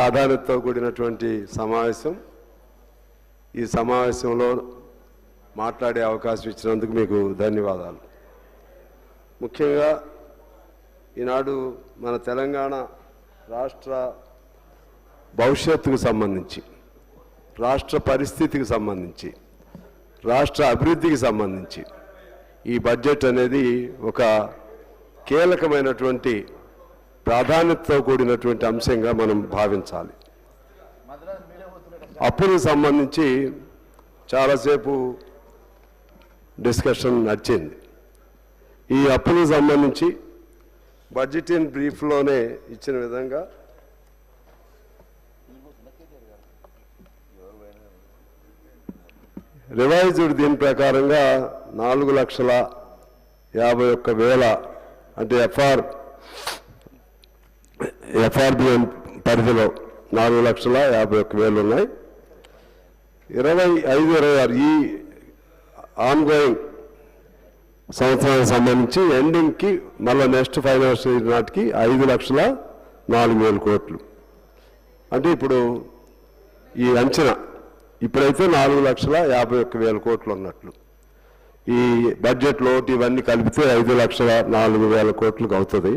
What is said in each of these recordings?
ప్రాధాన్యతతో కూడినటువంటి సమావేశం. ఈ సమావేశంలో మాట్లాడే అవకాశం ఇచ్చినందుకు మీకు ధన్యవాదాలు. ముఖ్యంగా ఈనాడు మన తెలంగాణ రాష్ట్ర భవిష్యత్తుకు సంబంధించి రాష్ట్ర పరిస్థితికి సంబంధించి రాష్ట్ర అభివృద్ధికి సంబంధించి ఈ బడ్జెట్ అనేది ఒక కీలకమైనటువంటి ప్రాధాన్యతతో కూడినటువంటి అంశంగా మనం భావించాలి. అప్పులకు సంబంధించి చాలాసేపు డిస్కషన్ నడిచింది. ఈ అప్పులకు సంబంధించి బడ్జెట్ ఇన్ బ్రీఫ్లోనే ఇచ్చిన విధంగా రివైజ్డ్ దీని ప్రకారంగా నాలుగు లక్షల యాభై ఒక్క వేల అంటే ఎఫ్ఆర్ ఎఫ్ఆర్బిఎం పరిధిలో నాలుగు లక్షల యాభై ఒక్క వేలు ఉన్నాయి. ఇరవై ఐదు ఇరవై ఆరు ఈ ఆన్గోయింగ్ సంవత్సరానికి సంబంధించి ఎండింగ్కి మళ్ళీ నెక్స్ట్ ఫైనాన్షియల్ ఇయర్ నాటికి ఐదు లక్షల నాలుగు వేల కోట్లు. అంటే ఇప్పుడు ఈ అంచనా ఇప్పుడైతే నాలుగు లక్షల యాభై ఒక్క వేల కోట్లు ఉన్నట్లు. ఈ బడ్జెట్లో ఇవన్నీ కలిపితే ఐదు లక్షల నాలుగు వేల కోట్లకు అవుతుంది.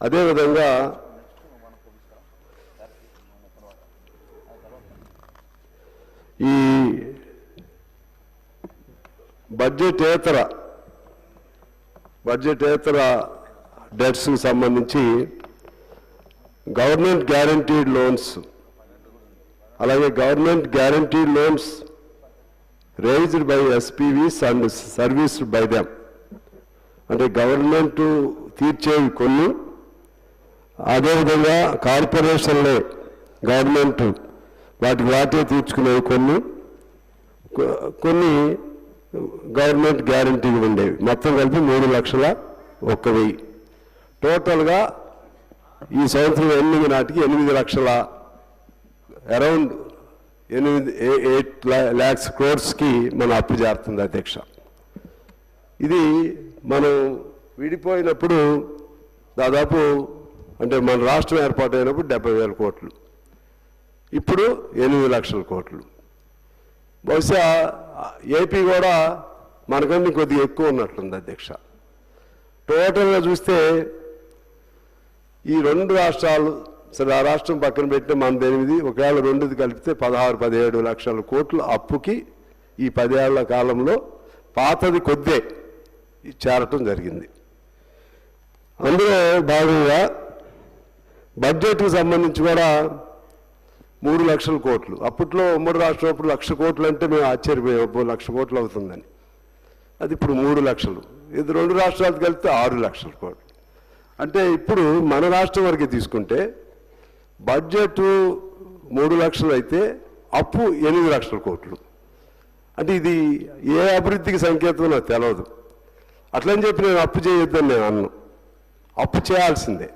అదేవిధంగా ఈ బడ్జెటేతర బడ్జెటేతర డెట్స్కి సంబంధించి గవర్నమెంట్ గ్యారంటీడ్ లోన్స్ అలాగే government guaranteed loans raised by SPVs and serviced by them. అంటే గవర్నమెంట్ తీర్చేవి కొన్ని అదేవిధంగా కార్పొరేషన్లే గవర్నమెంట్ వాటి వాటే తీర్చుకునేవి కొన్ని కొన్ని గవర్నమెంట్ గ్యారంటీ ఉండేవి. మొత్తం కలిపి మూడు లక్షల ఒక్క వెయ్యి. టోటల్గా ఈ సంవత్సరం ఎనిమిది నాటికి ఎనిమిది లక్షల అరౌండ్ ఎనిమిది ఎయిట్ ల్యాక్స్ క్రోర్స్కి మన అప్పు చేరుతుంది అధ్యక్ష. ఇది మనం విడిపోయినప్పుడు దాదాపు అంటే మన రాష్ట్రం ఏర్పాటైనప్పుడు డెబ్బై వేల కోట్లు. ఇప్పుడు ఎనిమిది లక్షల కోట్లు. బహుశా ఏపీ కూడా మనకన్నీ కొద్దిగా ఎక్కువ ఉన్నట్లుంది అధ్యక్ష. టోటల్గా చూస్తే ఈ రెండు రాష్ట్రాలు సరే ఆ రాష్ట్రం పక్కన పెట్టిన మనది ఎనిమిది ఒకవేళ రెండుది కలిపితే పదహారు పదిహేడు లక్షల కోట్ల అప్పుకి ఈ పదేళ్ళ కాలంలో పాతది కొద్దే. చేరటం జరిగింది. అందులో భాగంగా బడ్జెట్కి సంబంధించి కూడా మూడు లక్షల కోట్లు. అప్పట్లో ఉమ్మడి రాష్ట్రం అప్పుడు లక్ష కోట్లు అంటే మేము ఆశ్చర్యపోయాం. లక్ష కోట్లు అవుతుందని. అది ఇప్పుడు మూడు లక్షలు. ఇది రెండు రాష్ట్రాలకు కలిపితే ఆరు లక్షల కోట్లు. అంటే ఇప్పుడు మన రాష్ట్రం వరకు తీసుకుంటే బడ్జెట్ మూడు లక్షలు అయితే అప్పు ఎనిమిది లక్షల కోట్లు. అంటే ఇది ఏ అభివృద్ధికి సంకేతం నాకు తెలియదు అట్లని చెప్పి నేను అప్పు చేయొద్దని నేను అన్ను. అప్పు చేయాల్సిందే.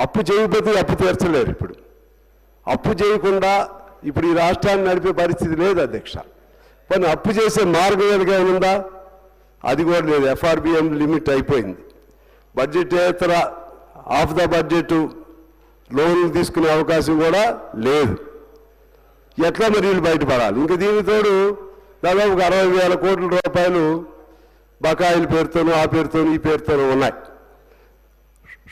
అప్పు చేయకపోతే అప్పు తీర్చలేరు ఇప్పుడు. అప్పు చేయకుండా ఇప్పుడు ఈ రాష్ట్రాన్ని నడిపే పరిస్థితి లేదు అధ్యక్ష. కానీ అప్పు చేసే మార్గం ఏదైనా ఉందా? అది కూడా లేదు. ఎఫ్ఆర్బిఎం లిమిట్ అయిపోయింది. బడ్జెటేతర ఆఫ్ ద బడ్జెట్ లోన్లు తీసుకునే అవకాశం కూడా లేదు. ఎట్లా మరి వీళ్ళు బయటపడాలి? ఇంకా దీనికి తోడు దాదాపు ఒక అరవై వేల కోట్ల రూపాయలు బకాయిల పేరుతోనూ ఆ పేరుతోనూ ఈ పేరుతోనూ ఉన్నాయి.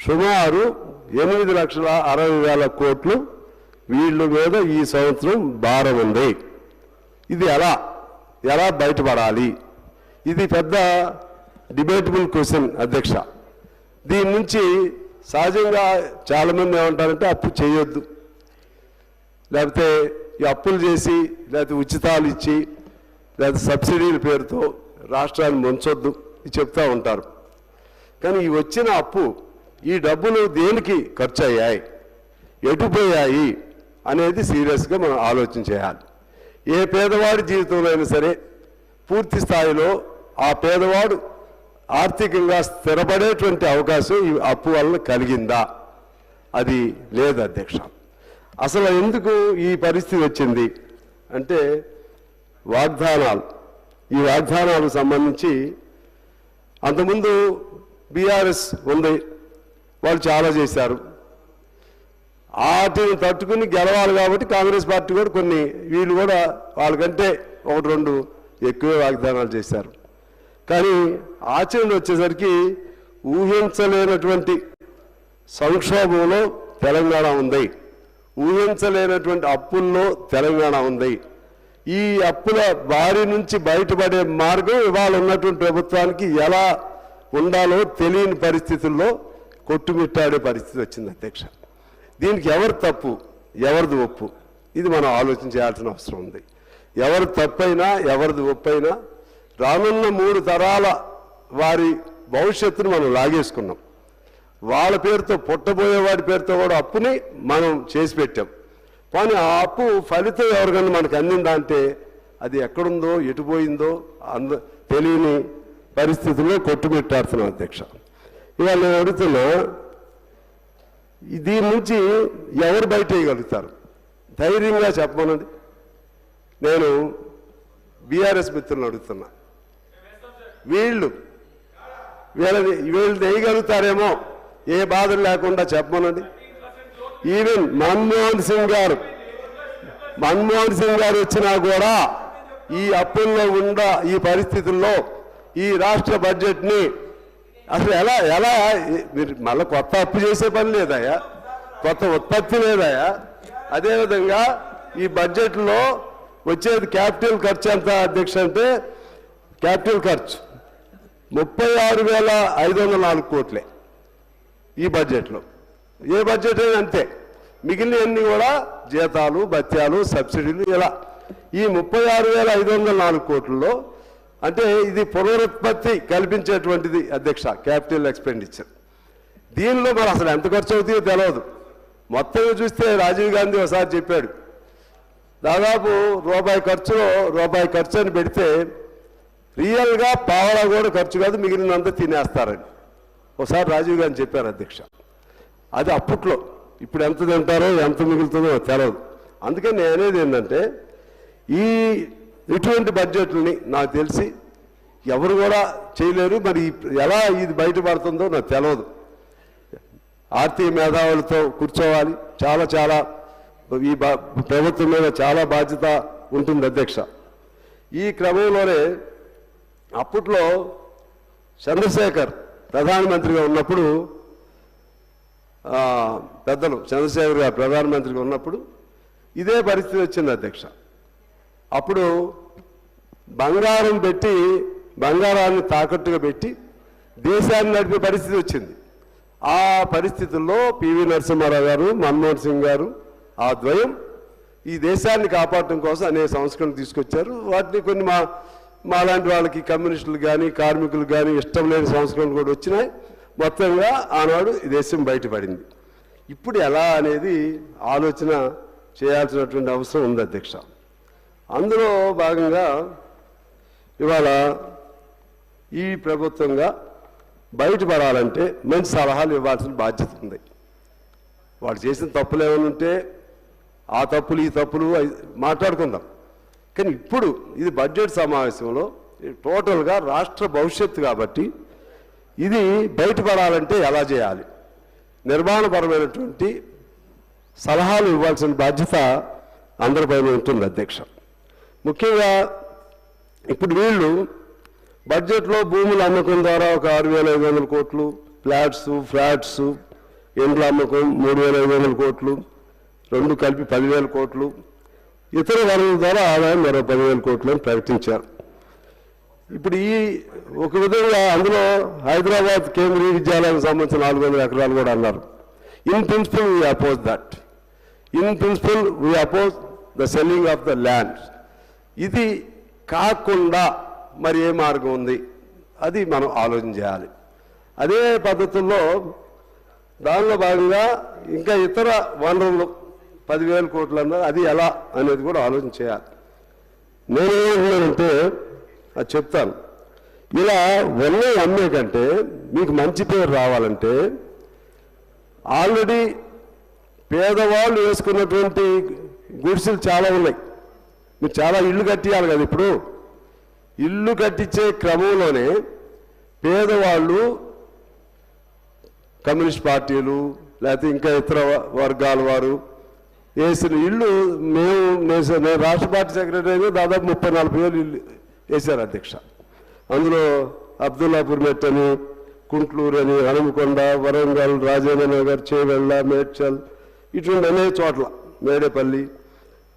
సుమారు ఎనిమిది లక్షల అరవై వేల కోట్లు వీళ్ళ మీద ఈ సంవత్సరం భారం ఉంది. ఇది ఎలా? ఎలా బయటపడాలి? ఇది పెద్ద డిబేటబుల్ క్వశ్చన్ అధ్యక్ష. దీని నుంచి సహజంగా చాలామంది ఏమంటారంటే అప్పు చేయొద్దు. లేకపోతే ఈ అప్పులు చేసి లేకపోతే ఉచితాలు ఇచ్చి లేకపోతే సబ్సిడీల పేరుతో రాష్ట్రాన్ని ముంచొద్దు ఇది ఉంటారు. కానీ ఈ వచ్చిన అప్పు ఈ డబ్బులు దేనికి ఖర్చు అయ్యాయి ఎటుపోయాయి అనేది సీరియస్గా మనం ఆలోచన చేయాలి. ఏ పేదవాడి జీవితంలో అయినా సరే పూర్తి స్థాయిలో ఆ పేదవాడు ఆర్థికంగా స్థిరపడేటువంటి అవకాశం ఈ అప్పు వలన కలిగిందా? అది లేదు అధ్యక్ష. అసలు ఎందుకు ఈ పరిస్థితి వచ్చింది? అంటే వాగ్దానాలు. ఈ వాగ్దానాలకు సంబంధించి అంతకుముందు బీఆర్ఎస్ ఉంది. వాళ్ళు చాలా చేశారు. వాటిని తట్టుకుని గెలవాలి కాబట్టి కాంగ్రెస్ పార్టీ కూడా కొన్ని వీళ్ళు కూడా వాళ్ళకంటే ఒకటి రెండు ఎక్కువే వాగ్దానాలు చేశారు. కానీ ఆచరణ వచ్చేసరికి ఊహించలేనటువంటి సంక్షోభంలో తెలంగాణ ఉంది. ఊహించలేనటువంటి అప్పుల్లో తెలంగాణ ఉంది. ఈ అప్పుల బారి నుంచి బయటపడే మార్గం ఇవాళ ఉన్నటువంటి ప్రభుత్వానికి ఎలా ఉండాలో తెలియని పరిస్థితుల్లో కొట్టుమిట్టాడే పరిస్థితి వచ్చింది అధ్యక్ష. దీనికి ఎవరు తప్పు? ఎవరిది ఒప్పు? ఇది మనం ఆలోచన చేయాల్సిన అవసరం ఉంది. ఎవరు తప్పైనా ఎవరిది ఒప్పైనా రానున్న మూడు తరాల వారి భవిష్యత్తును మనం లాగేసుకున్నాం. వాళ్ళ పేరుతో పుట్టబోయే వాడి పేరుతో కూడా అప్పుని మనం చేసి పెట్టాం. కానీ ఆ అప్పు ఫలితం ఎవరికన్నా మనకు అందిందా అంటే అది ఎక్కడుందో ఎటుపోయిందో అంద తెలియని పరిస్థితుల్లో కొట్టుమిట్టాడుతున్నాం అధ్యక్ష. ఇవాళ నేను అడుగుతున్నా దీని నుంచి ఎవరు బయట వేయగలుగుతారు ధైర్యంగా చెప్పమనండి. నేను బీఆర్ఎస్ మిత్రులను అడుగుతున్నా. వీళ్ళు వీళ్ళని వీళ్ళు వేయగలుగుతారేమో ఏ బాధలు లేకుండా చెప్పమనండి. ఈవెన్ మన్మోహన్ సింగ్ గారు మన్మోహన్ సింగ్ గారు వచ్చినా కూడా ఈ అప్పుల్లో ఉండ ఈ పరిస్థితుల్లో ఈ రాష్ట్ర బడ్జెట్ని అసలు ఎలా ఎలా? మీరు మళ్ళీ కొత్త అప్పు చేసే పని లేదయా కొత్త ఉత్పత్తి లేదాయా అదేవిధంగా ఈ బడ్జెట్లో వచ్చేది క్యాపిటల్ ఖర్చు ఎంత అధ్యక్ష అంటే క్యాపిటల్ ఖర్చు ముప్పై ఆరు వేల ఐదు వందల నాలుగు కోట్లే ఈ బడ్జెట్లో. ఏ బడ్జెట్ అయినా అంతే. మిగిలినవన్నీ కూడా జీతాలు భత్యాలు సబ్సిడీలు ఇలా. ఈ ముప్పై ఆరు వేల ఐదు వందల నాలుగు కోట్లలో అంటే ఇది పునరుత్పత్తి కల్పించేటువంటిది అధ్యక్ష క్యాపిటల్ ఎక్స్పెండిచర్ దీనిలో మరి అసలు ఎంత ఖర్చు అవుతుందో తెలియదు మొత్తం చూస్తే రాజీవ్ గాంధీ ఒకసారి చెప్పాడు దాదాపు రూపాయి ఖర్చులో రూపాయి ఖర్చు అని పెడితే రియల్గా పావలా కూడా ఖర్చు కాదు మిగిలినంతా తినేస్తారని. ఒకసారి రాజీవ్ గాంధీ చెప్పారు అధ్యక్ష. అది అప్పట్లో. ఇప్పుడు ఎంత తింటారో ఎంత మిగులుతుందో తెలియదు అందుకని నేనేది ఏంటంటే ఈ ఇటువంటి బడ్జెట్లని నాకు తెలిసి ఎవరు కూడా చేయలేరు. మరి ఎలా ఇది బయటపడుతుందో నాకు తెలియదు ఆర్థిక మేధావులతో కూర్చోవాలి. చాలా చాలా ఈ బా ప్రభుత్వం మీద చాలా బాధ్యత ఉంటుంది అధ్యక్ష. ఈ క్రమంలోనే అప్పట్లో చంద్రశేఖర్ ప్రధానమంత్రిగా ఉన్నప్పుడు పెద్దలు చంద్రశేఖర్ గారు ప్రధానమంత్రిగా ఉన్నప్పుడు ఇదే పరిస్థితి వచ్చింది అధ్యక్ష. అప్పుడు బంగారం పెట్టి బంగారాన్ని తాకట్టుగా పెట్టి దేశాన్ని నడిపే పరిస్థితి వచ్చింది. ఆ పరిస్థితుల్లో పివి నరసింహారావు గారు మన్మోహన్ సింగ్ గారు ఆ ద్వయం ఈ దేశాన్ని కాపాడటం కోసం అనేక సంస్కరణలు తీసుకొచ్చారు. వాటిని కొన్ని మా మాలాంటి వాళ్ళకి కమ్యూనిస్టులు కానీ కార్మికులు కానీ ఇష్టం లేని సంస్కరణలు కూడా వచ్చినాయి. మొత్తంగా ఆనాడు ఈ దేశం బయటపడింది. ఇప్పుడు ఎలా అనేది ఆలోచన చేయాల్సినటువంటి అవసరం ఉంది అధ్యక్ష. అందులో భాగంగా ఇవాళ ఈ ప్రభుత్వంగా బయటపడాలంటే మంచి సలహాలు ఇవ్వాల్సిన బాధ్యత ఉంది. వాడు చేసిన తప్పులు ఏమైనా ఉంటే ఆ తప్పులు ఈ తప్పులు మాట్లాడుకుందాం. కానీ ఇప్పుడు ఇది బడ్జెట్ సమావేశంలో టోటల్గా రాష్ట్ర భవిష్యత్తు కాబట్టి ఇది బయటపడాలంటే ఎలా చేయాలి? నిర్మాణపరమైనటువంటి సలహాలు ఇవ్వాల్సిన బాధ్యత అందరిపైన ఉంటుంది అధ్యక్ష. ముఖ్యంగా ఇప్పుడు వీళ్ళు బడ్జెట్లో భూముల అమ్మకం ద్వారా ఒక ఆరు వేల ఐదు వందల కోట్లు ఫ్లాట్స్ ఫ్లాట్స్ ఇండ్ల అమ్మకం మూడు వేల ఐదు వందల కోట్లు రెండు కలిపి పదివేల కోట్లు ఇతర వనరుల ద్వారా ఆదాయం మరో పదివేల కోట్లు అని ప్రకటించారు. ఇప్పుడు ఈ ఒక విధంగా అందులో హైదరాబాద్ కేంద్రీయ విద్యాలయానికి సంబంధించిన నాలుగు వందల ఎకరాలు కూడా అన్నారు. In principle we oppose that in principle we oppose the selling of the land ఇది కాకుండా మరి ఏ మార్గం ఉంది? అది మనం ఆలోచన చేయాలి. అదే పద్ధతుల్లో దానిలో భాగంగా ఇంకా ఇతర వనరులు పదివేల కోట్లు అన్నారు అది ఎలా అనేది కూడా ఆలోచన చేయాలి. నేనేమంటున్నానంటే అది చెప్తాను. ఇలా ఉన్నవి అమ్మే కంటే మీకు మంచి పేరు రావాలంటే ఆల్రెడీ పేదవాళ్ళు వేసుకున్నటువంటి గుడిసెలు చాలా ఉన్నాయి. మీరు చాలా ఇల్లు కట్టియాలి కదా ఇప్పుడు. ఇల్లు కట్టించే క్రమంలోనే పేదవాళ్ళు కమ్యూనిస్ట్ పార్టీలు లేకపోతే ఇంకా ఇతర వర్గాల వారు వేసిన ఇల్లు మేము నేను నేను రాష్ట్ర పార్టీ సెక్రటరీ దాదాపు ముప్పై నలభై వేలు ఇల్లు వేశారు అధ్యక్ష. అందులో అబ్దుల్లాపూర్ మెట్ అని కుంట్లూరు అని హనుమకొండ వరంగల్ రాజేంద్ర నగర్ చేవెళ్ళ మేడ్చల్ ఇటువంటి అనేక చోట్ల మేడేపల్లి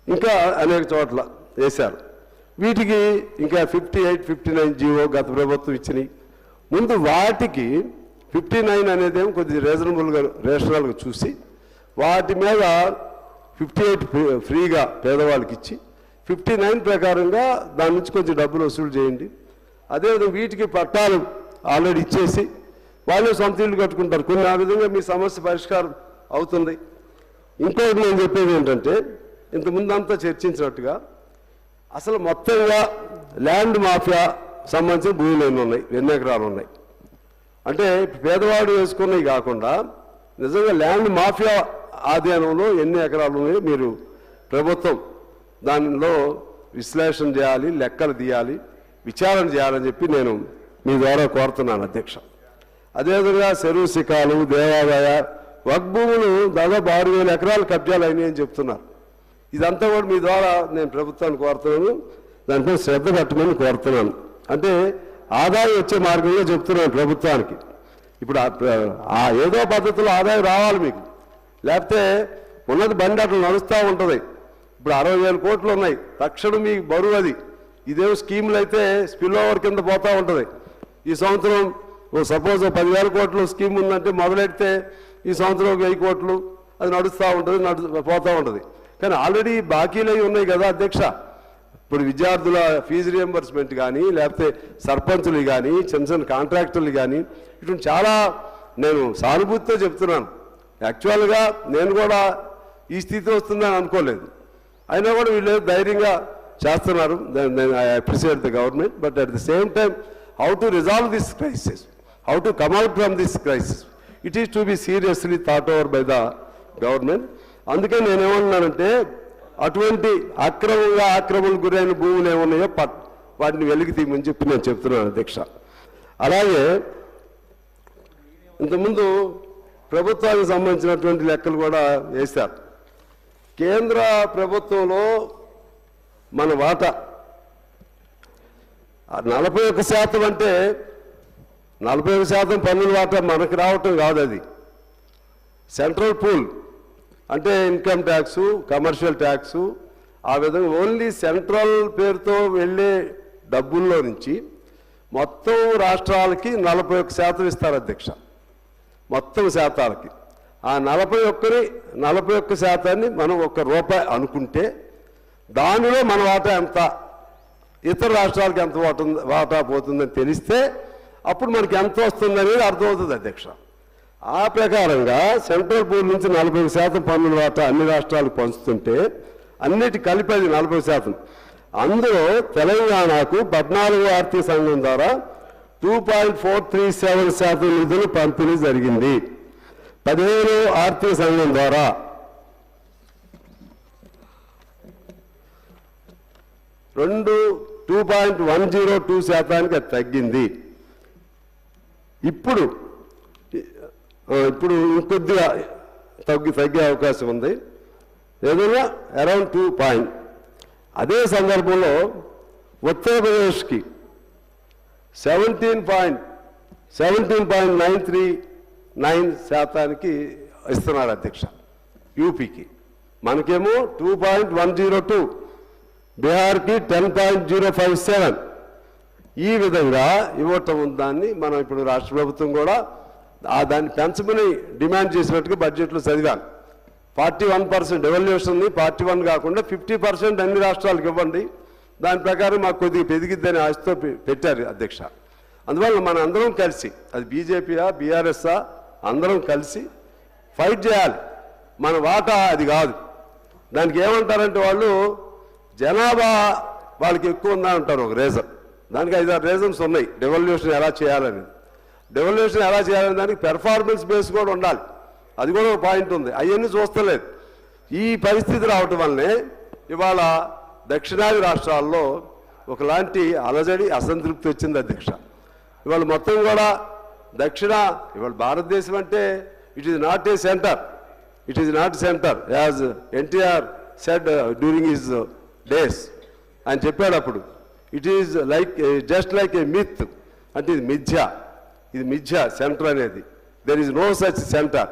ఇంకా అనేక చోట్ల వేశారు. వీటికి ఇంకా fifty eight fifty nine GO గత ప్రభుత్వం ఇచ్చినాయి. ముందు వాటికి ఫిఫ్టీ నైన్ అనేదేమో కొద్దిగా రీజనబుల్గా రేషనల్గా చూసి వాటి మీద ఫిఫ్టీ ఎయిట్ ఫ్రీగా పేదవాళ్ళకి ఇచ్చి ఫిఫ్టీ నైన్ ప్రకారంగా దాని నుంచి కొంచెం డబ్బులు వసూలు చేయండి. అదేవిధంగా వీటికి పట్టాలు ఆల్రెడీ ఇచ్చేసి వాళ్ళు సొంత ఇల్లు కట్టుకుంటారు. కొన్ని ఆ విధంగా మీ సమస్య పరిష్కారం అవుతుంది. ఇంకోటి నేను చెప్పేది ఏంటంటే ఇంతకుముందు అంతా చర్చించినట్టుగా అసలు మొత్తంగా ల్యాండ్ మాఫియా సంబంధించిన భూములు ఎన్ని ఉన్నాయి ఎన్ని ఎకరాలు ఉన్నాయి. అంటే పేదవాడు వేసుకున్నవి కాకుండా నిజంగా ల్యాండ్ మాఫియా ఆధీనంలో ఎన్ని ఎకరాలు ఉన్నాయో మీరు ప్రభుత్వం దానిలో విశ్లేషణ చేయాలి లెక్కలు తీయాలి విచారణ చేయాలని చెప్పి నేను మీ ద్వారా కోరుతున్నాను అధ్యక్ష. అదేవిధంగా చెరువు శిఖాలు దేవాదాయ వగ్భూములు దాదాపు ఆరు వేల ఎకరాలు కబ్జాలు అయినాయని చెప్తున్నారు. ఇదంతా కూడా మీ ద్వారా నేను ప్రభుత్వాన్ని కోరుతున్నాను. దానిపై శ్రద్ధ పెట్టమని కోరుతున్నాను. అంటే ఆదాయం వచ్చే మార్గంలో చెప్తున్నాను ప్రభుత్వానికి. ఇప్పుడు ఆ- ఏదో పద్ధతిలో ఆదాయం రావాలి మీకు. లేకపోతే ఉన్నది బండి అట్లా నడుస్తూ ఉంటుంది. ఇప్పుడు అరవై వేల కోట్లు ఉన్నాయి. తక్షణం మీకు బరువు అది. ఇదేమో స్కీములు అయితే స్పిల్ ఓవర్ కింద పోతూ ఉంటుంది. ఈ సంవత్సరం ఓ సపోజ్ పదివేల కోట్లు స్కీమ్ ఉందంటే మొదలెడితే ఈ సంవత్సరం వెయ్యి కోట్లు. అది నడుస్తూ ఉంటుంది నడు పోతూ ఉంటుంది. కానీ ఆల్రెడీ బాకీలు అయి ఉన్నాయి కదా అధ్యక్ష. ఇప్పుడు విద్యార్థుల ఫీజు రియంబర్స్మెంట్ కానీ లేకపోతే సర్పంచులు కానీ చిన్న చిన్న కాంట్రాక్టర్లు కానీ ఇటువంటి చాలా నేను సానుభూతితో చెప్తున్నాను. యాక్చువల్గా నేను కూడా ఈ స్థితి వస్తుందని అనుకోలేదు. అయినా కూడా వీళ్ళు ధైర్యంగా చేస్తున్నారు. I appreciate the government but at the same time how to resolve this crisis how to come out from this crisis it is to be seriously thought over by the government అందుకే నేనేమంటున్నానంటే అటువంటి అక్రమంగా ఆక్రమణకు గురైన భూములు ఏమున్నాయో పట్ వాటిని వెలికి తీయమని చెప్పి నేను చెప్తున్నాను అధ్యక్ష. అలాగే ఇంతకుముందు ప్రభుత్వానికి సంబంధించినటువంటి లెక్కలు కూడా వేశారు. కేంద్ర ప్రభుత్వంలో మన వాటా నలభై ఒక్క శాతం అంటే నలభై ఒక శాతం పన్నుల వాటా మనకు రావటం కాదు అది. సెంట్రల్ పూల్ అంటే ఇన్కమ్ ట్యాక్సు కమర్షియల్ ట్యాక్సు ఆ విధంగా ఓన్లీ సెంట్రల్ పేరుతో వెళ్ళే డబ్బుల్లో నుంచి మొత్తం రాష్ట్రాలకి నలభై ఒక్క శాతం ఇస్తారు అధ్యక్ష. మొత్తం శాతాలకి. ఆ నలభై ఒక్కని నలభై ఒక్క శాతాన్ని మనం ఒక్క రూపాయి అనుకుంటే దానిలో మన వాటా ఎంత? ఇతర రాష్ట్రాలకి ఎంత వాటా వాటా పోతుందని తెలిస్తే అప్పుడు మనకి ఎంత వస్తుందనేది అర్థమవుతుంది అధ్యక్ష. ఆ ప్రకారంగా సెంట్రల్ బోర్డు నుంచి నలభై శాతం పన్నుల వాటా అన్ని రాష్ట్రాలకు పంచుతుంటే అన్నిటి కలిపి అది నలభై శాతం. అందులో తెలంగాణకు పద్నాలుగు ఆర్థిక సంఘం ద్వారా two point four three seven శాతం నిధులు పంపిణీ జరిగింది. పదిహేను ఆర్థిక సంఘం ద్వారా. రెండు two point one zero two శాతానికి అది తగ్గింది. ఇప్పుడు ఇప్పుడు ఇంకొద్దిగా తగ్గి తగ్గే అవకాశం ఉంది. ఏదైనా అరౌండ్ టూ పాయింట్ అదే సందర్భంలో ఉత్తరప్రదేశ్కి seventeen point seventeen point nine three nine శాతానికి ఇస్తున్నారు అధ్యక్ష యూపీకి. మనకేమో two point one zero two బీహార్కి ten point zero five seven ఈ విధంగా ఇవ్వటం దాన్ని మనం ఇప్పుడు రాష్ట్ర ప్రభుత్వం కూడా ఆ దాన్ని పెంచమని డిమాండ్ చేసినట్టుగా బడ్జెట్లో చదివాను. ఫార్టీ వన్ పర్సెంట్ ఎవల్యూషన్ని ఫార్టీ వన్ కాకుండా ఫిఫ్టీ పర్సెంట్ అన్ని రాష్ట్రాలకు ఇవ్వండి. దాని ప్రకారం మాకు కొద్దిగా పెరిగిద్దని ఆశతో పె- పెట్టారు అధ్యక్ష. అందువల్ల మన అందరం కలిసి అది బీజేపీయా బీఆర్ఎస్ఆ అందరం కలిసి ఫైట్ చేయాలి. మన వాటా అది కాదు. దానికి ఏమంటారంటే వాళ్ళు జనాభా వాళ్ళకి ఎక్కువ ఉందా అంటారు ఒక రీజన్. దానికి ఐదారు రీజన్స్ ఉన్నాయి. రెవల్యూషన్ ఎలా చేయాలని డెవల్యూషన్ ఎలా చేయాలనే దానికి పెర్ఫార్మెన్స్ బేస్ కూడా ఉండాలి. అది కూడా ఒక పాయింట్ ఉంది. అవన్నీ చూస్తలేదు. ఈ పరిస్థితి రావటం వల్లనే ఇవాళ దక్షిణాది రాష్ట్రాల్లో ఒకలాంటి అలజడి అసంతృప్తి వచ్చింది అధ్యక్ష. ఇవాళ మొత్తం కూడా దక్షిణ ఇవాళ భారతదేశం అంటే it is not a centre it is not centre as NTR said during his days ఆయన చెప్పాడు అప్పుడు. It is like just like a myth అంటే ఇది మిథ్య. ఇది మిథ్య సెంటర్ అనేది. There is no such centre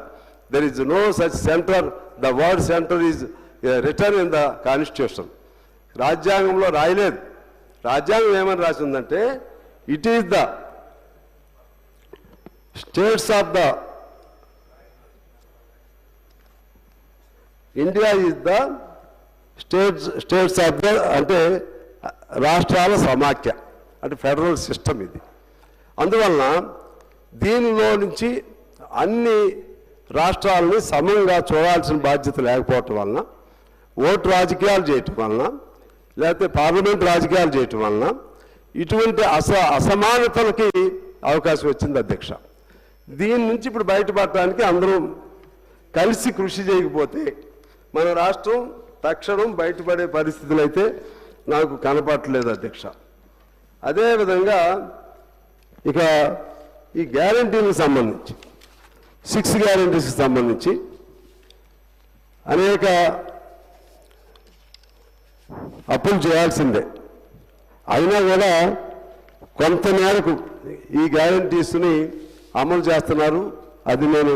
there is no such centre the word centre is return in the constitution రాజ్యాంగంలో రాయలేదు. రాజ్యాంగం ఏమని రాసిందంటే it is the states of the India is the states states of the అంటే రాష్ట్రాల సమాఖ్య. అంటే federal system ఇది. అందువలన దీనిలో నుంచి అన్ని రాష్ట్రాలని సమంగా చూడాల్సిన బాధ్యత లేకపోవటం వలన ఓటు రాజకీయాలు చేయటం వలన లేకపోతే పార్లమెంట్ రాజకీయాలు చేయటం వలన ఇటువంటి అస అసమానతలకి అవకాశం వచ్చింది అధ్యక్ష. దీని నుంచి ఇప్పుడు బయటపడటానికి అందరూ కలిసి కృషి చేయకపోతే మన రాష్ట్రం తక్షణం బయటపడే పరిస్థితులు అయితే నాకు కనపడట్లేదు అధ్యక్ష. అదేవిధంగా ఇక ఈ గ్యారంటీలకు సంబంధించి సిక్స్ గ్యారంటీస్కి సంబంధించి అనేక అప్పులు చేయాల్సిందే. అయినా కూడా కొంత మేరకు ఈ గ్యారంటీస్ని అమలు చేస్తున్నారు. అది నేను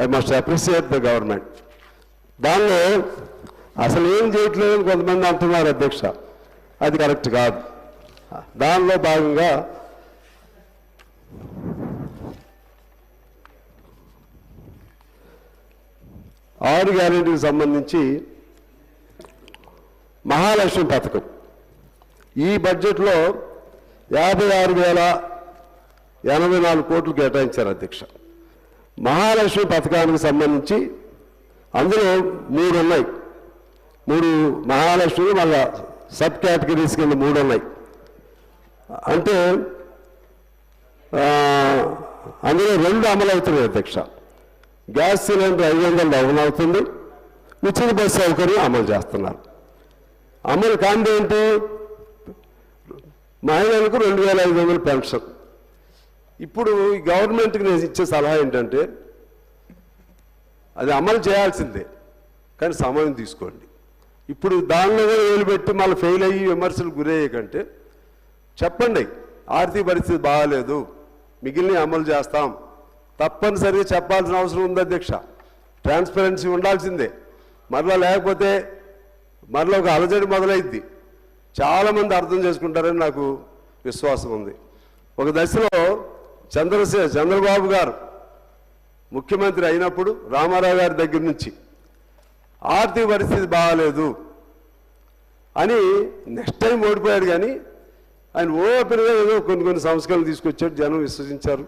I must appreciate the government. దానిలో అసలు ఏం చేయట్లేదని కొంతమంది అంటున్నారు అధ్యక్ష. అది కరెక్ట్ కాదు. దానిలో భాగంగా ఆరు గ్యారెంటీకి సంబంధించి మహాలక్ష్మి పథకం. ఈ బడ్జెట్లో యాభై ఆరు వేల ఎనభై నాలుగు కోట్లు కేటాయించారు అధ్యక్ష. మహాలక్ష్మి పథకానికి సంబంధించి అందులో మూడు ఉన్నాయి. మూడు మహాలక్ష్మి మళ్ళా సబ్ కేటగిరీస్ కింద మూడు ఉన్నాయి. అంటే అందులో రెండు అమలవుతున్నాయి అధ్యక్ష. గ్యాస్ సిలిండర్ ఐదు వందలు డౌన్ అవుతుంది. ఉచిత బస్సు సౌకర్యం అమలు చేస్తున్నారు. అమలు కాంతి ఏంటి? మహిళలకు రెండు వేల ఐదు వందలు పెన్షన్. ఇప్పుడు ఈ గవర్నమెంట్కి నేను ఇచ్చే సలహా ఏంటంటే అది అమలు చేయాల్సిందే కానీ సమయం తీసుకోండి. ఇప్పుడు దానిలో వేలు పెట్టి మళ్ళీ ఫెయిల్ అయ్యి విమర్శలు గురయ్యకంటే చెప్పండి ఆర్థిక పరిస్థితి బాగాలేదు మిగిలిన అమలు చేస్తాం. తప్పనిసరిగా చెప్పాల్సిన అవసరం ఉంది అధ్యక్ష. ట్రాన్స్పరెన్సీ ఉండాల్సిందే. మరలా లేకపోతే మరలా ఒక అలజడి మొదలైద్ది. చాలామంది అర్థం చేసుకుంటారని నాకు విశ్వాసం ఉంది. ఒక దశలో చంద్రశే చంద్రబాబు గారు ముఖ్యమంత్రి అయినప్పుడు రామారావు గారి దగ్గర నుంచి ఆర్థిక పరిస్థితి బాగాలేదు అని నెక్స్ట్ టైం ఓడిపోయాడు కానీ ఆయన ఓపెన్గా ఏదో కొన్ని కొన్ని సంస్కరణలు తీసుకొచ్చాడు. జనం విశ్వసించారు.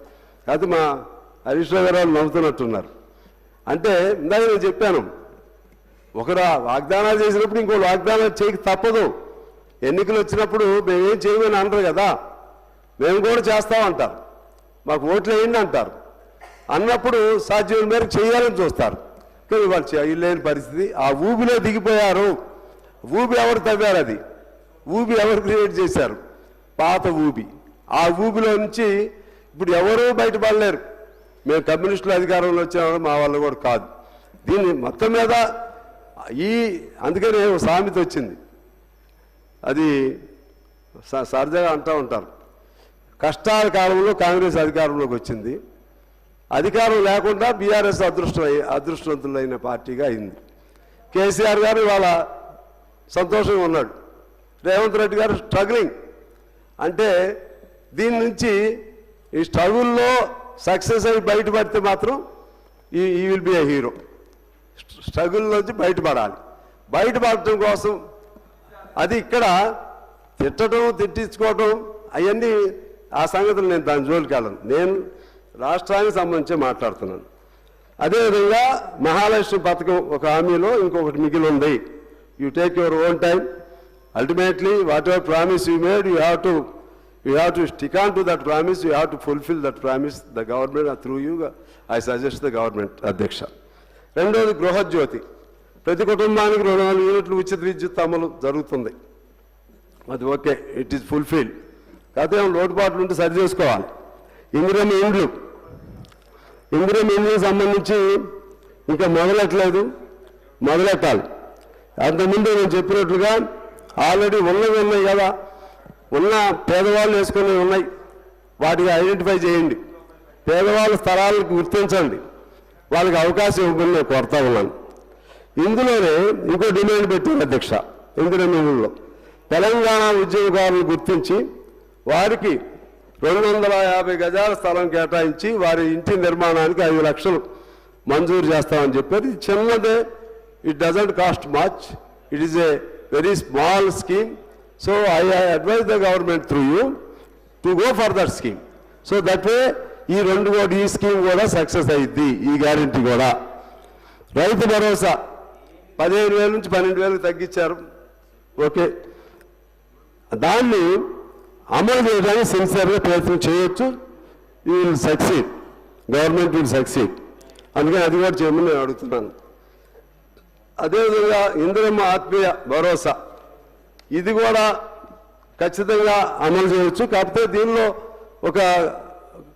అది మా హరీష్ రావు గారు వాళ్ళు నవ్వుతున్నట్టున్నారు అంటే ఇందాక నేను చెప్పాను ఒకరు వాగ్దానాలు చేసినప్పుడు ఇంకో వాగ్దానాలు చేయక తప్పదు. ఎన్నికలు వచ్చినప్పుడు మేమేం చేయమని అంటారు కదా. మేము కూడా చేస్తామంటారు. మాకు ఓట్లు వేయండి అంటారు. అన్నప్పుడు సాధ్యం మేరకు చేయాలని చూస్తారు. కానీ వాళ్ళు చేయలేని పరిస్థితి. ఆ ఊబిలో దిగిపోయారు. ఊబి ఎవరు తవ్వారు అది? ఊబి ఎవరు క్రియేట్ చేశారు? పాత ఊబి. ఆ ఊబిలో నుంచి ఇప్పుడు ఎవరూ బయటపడలేరు. మేము కమ్యూనిస్టులు అధికారంలో వచ్చిన మా వాళ్ళు కూడా కాదు. దీన్ని మొత్తం మీద ఈ అందుకనే ఒక సామెత వచ్చింది. అది స- సరదాగా అంటూ ఉంటారు. కష్టాల కాలంలో కాంగ్రెస్ అధికారంలోకి వచ్చింది. అధికారం లేకుండా బీఆర్ఎస్ అదృష్టం అదృష్టవంతులైన పార్టీగా అయింది. కేసీఆర్ గారు ఇవాళ సంతోషంగా ఉన్నాడు. రేవంత్ రెడ్డి గారు స్ట్రగ్లింగ్ అంటే దీని నుంచి ఈ స్ట్రగుల్లో సక్సెస్ అయి బయటపడితే మాత్రం ఈ ఈ విల్ బి ఏ హీరో స్ట్రగుల్లోంచి బయటపడాలి బయటపడటం కోసం అది ఇక్కడ తిట్టడం తిట్టించుకోవటం అవన్నీ ఆ సంగతులు నేను దాని జోలికి వెళ్ళను. నేను రాష్ట్రానికి సంబంధించి మాట్లాడుతున్నాను. అదేవిధంగా మహాలక్ష్మి పథకం ఒక హామీలో ఇంకొకటి మిగిలి ఉంది. You take your own time ultimately whatever promise you made you have to you have to stick on to that promise you have to fulfil that promise the government through you I suggest the government అధ్యక్ష రెండోది గృహజ్యోతి. ప్రతి కుటుంబానికి రెండు నాలుగు యూనిట్లు ఉచిత విద్యుత్ అమలు జరుగుతుంది. అది ఓకే ఇట్ ఈస్ ఫుల్ఫిల్ కాకపోతే ఏమైనా లోటుపాట్లు ఉంటే సరి చేసుకోవాలి. ఇందిరమ్మ ఇండ్లు. ఇందిరా ఇండ్లకు సంబంధించి ఇంకా మొదలెట్టలేదు మొదలెట్టాలి. అంతకుముందు నేను చెప్పినట్లుగా ఆల్రెడీ ఉన్నవి ఉన్నాయి కదా ఉన్న పేదవాళ్ళు వేసుకుని ఉన్నాయి. వాటికి ఐడెంటిఫై చేయండి. పేదవాళ్ళ స్థలాలకు గుర్తించండి. వాళ్ళకి అవకాశం ఇవ్వమని నేను కోరుతా ఉన్నాను. ఇందులోనే ఇంకో డిమాండ్ పెట్టారు అధ్యక్ష ఇందిరా తెలంగాణ ఉద్యోగాలను గుర్తించి వారికి రెండు వందల యాభై గజాల స్థలం కేటాయించి వారి ఇంటి నిర్మాణానికి ఐదు లక్షలు మంజూరు చేస్తామని చెప్పారు. ఇది చిన్నదే. It doesn't cost much it is a very small scheme so I advise the government through you to go for that scheme so that way ఈ రెండు కూడా ఈ స్కీమ్ కూడా సక్సెస్ అయ్యిద్ది ఈ గ్యారంటీ కూడా. రైతు భరోసా పదిహేను వేల నుంచి పన్నెండు వేలకు తగ్గించారు. ఓకే. దాన్ని అమలు చేయడానికి సిన్సియర్గా ప్రయత్నం చేయొచ్చు. ఈ will succeed government will succeed అందుకని అది కూడా చేయమని నేను అడుగుతున్నాను. అదేవిధంగా ఇందిరమ్మ ఆత్మీయ భరోసా. ఇది కూడా ఖచ్చితంగా అమలు చేయవచ్చు. కాకపోతే దీనిలో ఒక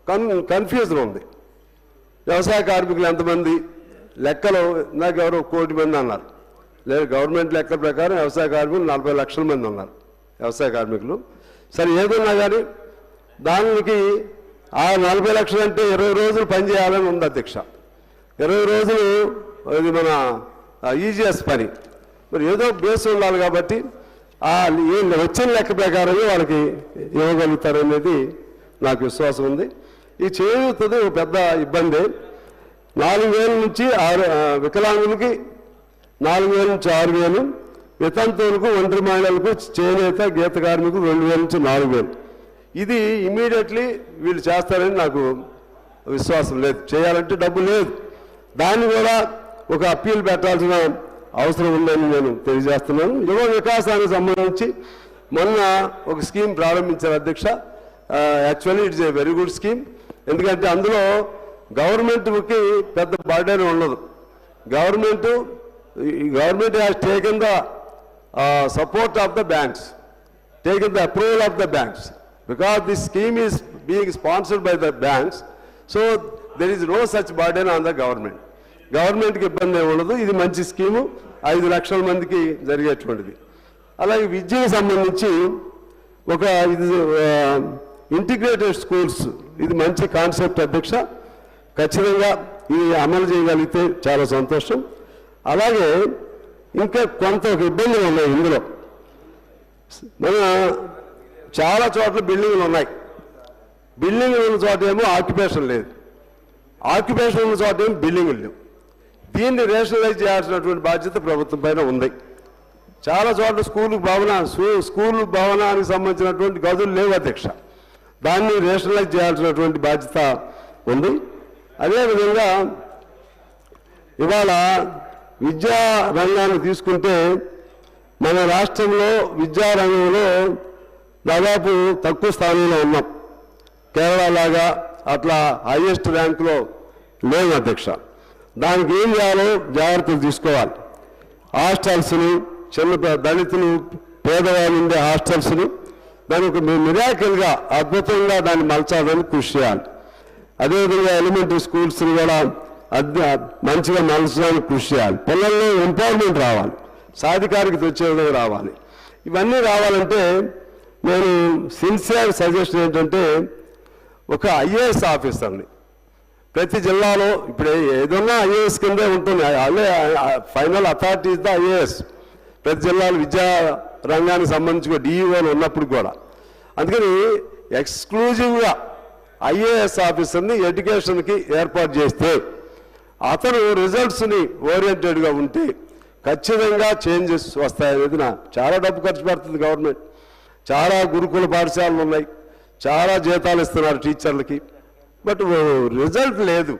కన్ కన్ఫ్యూజన్ ఉంది. వ్యవసాయ కార్మికులు ఎంతమంది లెక్కలు నాకు ఎవరో కోటి మంది అన్నారు. లేదు గవర్నమెంట్ లెక్కల ప్రకారం వ్యవసాయ కార్మికులు నలభై లక్షల మంది ఉన్నారు వ్యవసాయ కార్మికులు. సరే ఏదన్నా కానీ దానికి ఆ నలభై లక్షలు అంటే ఇరవై రోజులు పనిచేయాలని ఉంది అధ్యక్ష. ఇరవై రోజులు ఇది మన ఈజీఎస్ పని. మరి ఏదో బేస్ ఉండాలి కాబట్టి వచ్చిన లెక్క ప్రకారమే వాళ్ళకి ఇవ్వగలుగుతారనేది నాకు విశ్వాసం ఉంది. ఈ చేయూతది ఒక పెద్ద ఇబ్బంది. నాలుగు వేల నుంచి ఆరు వికలాంగులకి నాలుగు వేల నుంచి ఆరు వేలు వితంతువులకు ఒంటరి మహిళలకు చేనేత గీత కార్మికులు రెండు వేల నుంచి నాలుగు వేలు ఇది ఇమీడియట్లీ వీళ్ళు చేస్తారని నాకు విశ్వాసం లేదు. చేయాలంటే డబ్బు లేదు. దాన్ని కూడా ఒక అప్పీల్ పెట్టాల్సిన అవసరం ఉందని నేను తెలియజేస్తున్నాను. యువ వికాసానికి సంబంధించి మొన్న ఒక స్కీమ్ ప్రారంభించారు అధ్యక్ష. Actually it's a very good scheme. ఎందుకంటే అందులో గవర్నమెంట్కి పెద్ద బర్డెన్ ఉండదు. Government government has taken the support of the banks taken the approval of the banks because this scheme is being sponsored by the banks so there is no such burden on the government గవర్నమెంట్కి ఇబ్బంది ఉండదు. ఇది మంచి scheme. ఐదు లక్షల మందికి జరిగేటువంటిది. అలాగే విద్యకు సంబంధించి ఒక ఇది ఇంటిగ్రేటెడ్ స్కూల్స్ ఇది మంచి కాన్సెప్ట్ అధ్యక్ష. ఖచ్చితంగా ఇది అమలు చేయగలిగితే చాలా సంతోషం. అలాగే ఇంకా కొంత ఒక ఇబ్బందులు ఉన్నాయి ఇందులో. మన చాలా చోట్ల బిల్డింగ్లు ఉన్నాయి. బిల్డింగ్లు ఉన్న చోట ఏమో ఆక్యుపేషన్ లేదు. ఆక్యుపేషన్ ఉన్న చోట ఏమో బిల్డింగ్లు లేవు. దీన్ని రేషనలైజ్ చేయాల్సినటువంటి బాధ్యత ప్రభుత్వం పైన ఉంది. చాలా చోట్ల స్కూల్ భవన స్కూ- స్కూల్ భవనానికి సంబంధించినటువంటి గదులు లేవు అధ్యక్ష. దాన్ని రేషనలైజ్ చేయాల్సినటువంటి బాధ్యత ఉంది. అదేవిధంగా ఇవాళ విద్యా రంగాన్ని తీసుకుంటే మన రాష్ట్రంలో విద్యా రంగంలో దాదాపు తక్కువ స్థానంలో ఉన్నాం. కేరళ లాగా అట్లా హైయెస్ట్ ర్యాంకులో లేవు అధ్యక్ష. దానికి ఏం చేయాలో జాగ్రత్తలు తీసుకోవాలి. హాస్టల్స్ను చిన్న దళితులు పేదవాళ్ళు ఉండే హాస్టల్స్ను దానికి ఒక మిరాకిల్గా అద్భుతంగా దాన్ని మలచాలని కృషి చేయాలి. అదేవిధంగా ఎలిమెంటరీ స్కూల్స్ని కూడా అద్భు మంచిగా మలచడానికి కృషి చేయాలి. పిల్లల్లో ఎంపవర్మెంట్ రావాలి. సాధికారికత వచ్చే విధంగా రావాలి. ఇవన్నీ రావాలంటే నేను సిన్సియర్ సజెషన్ ఏంటంటే ఒక ఐఏఎస్ ఆఫీసర్ని ప్రతి జిల్లాలో ఇప్పుడు ఏదన్నా ఐఏఎస్ కిందే ఉంటుంది. అదే final authority is the IAS. ప్రతి జిల్లాలో విద్యా రంగానికి సంబంధించి డిఈఓలు ఉన్నప్పుడు కూడా. అందుకని ఎక్స్క్లూజివ్గా ఐఏఎస్ ఆఫీసర్ని ఎడ్యుకేషన్కి ఏర్పాటు చేస్తే అతను రిజల్ట్స్ని ఓరియంటెడ్గా ఉంటే ఖచ్చితంగా చేంజెస్ వస్తాయనేది నా చాలా డబ్బు ఖర్చు పెడుతుంది గవర్నమెంట్ చాలా గురుకుల పాఠశాలలు ఉన్నాయి. చాలా జీతాలు ఇస్తున్నారు టీచర్లకి బట్ రిజల్ట్ లేదు.